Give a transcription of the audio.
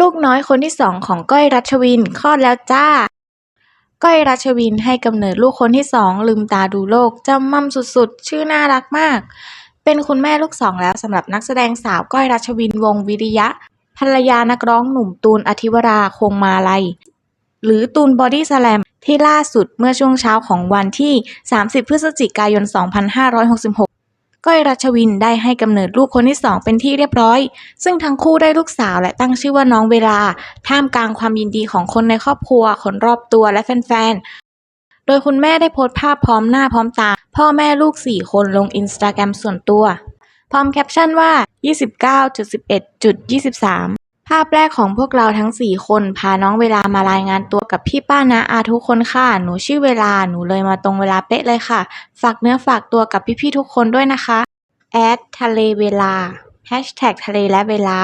ลูกน้อยคนที่สองของก้อยรัชวินคลอดแล้วจ้า ก้อยรัชวินให้กำเนิดลูกคนที่สองลืมตาดูโลกจำม่ำสุดๆ ชื่อน่ารักมาก เป็นคุณแม่ลูกสองแล้วสำหรับนักแสดงสาวก้อยรัชวินวงวิริยะ ภรรยานักร้องหนุ่มตูนอธิวราคงมาลัย หรือตูนบอดี้สแลมที่ล่าสุดเมื่อช่วงเช้าของวันที่ 30 พฤศจิกายน 2566 ก้อยรัชวินได้ให้กำเนิดลูกคนที่สองเป็นที่เรียบร้อย ซึ่งทั้งคู่ได้ลูกสาวและตั้งชื่อว่าน้องเวลา ท่ามกลางความยินดีของคนในครอบครัว คนรอบตัวและแฟนๆ โดยคุณแม่ได้โพสต์ภาพพร้อมหน้าพร้อมตา พ่อแม่ลูก 4 คนลงอินสตาแกรมส่วนตัว พร้อมแคปชั่นว่า 29.11.23 ภาพแรกของพวกเราทั้ง4คนพาน้องเวลามารายงานตัวกับพี่ป้านาอาทุกคนค่ะ หนูชื่อเวลา หนูเลยมาตรงเวลาเป๊ะเลยค่ะ ฝากเนื้อฝากตัวกับพี่ๆทุกคนด้วยนะคะแอดทะเลเวลาแฮชแท็กทะเลและเวลา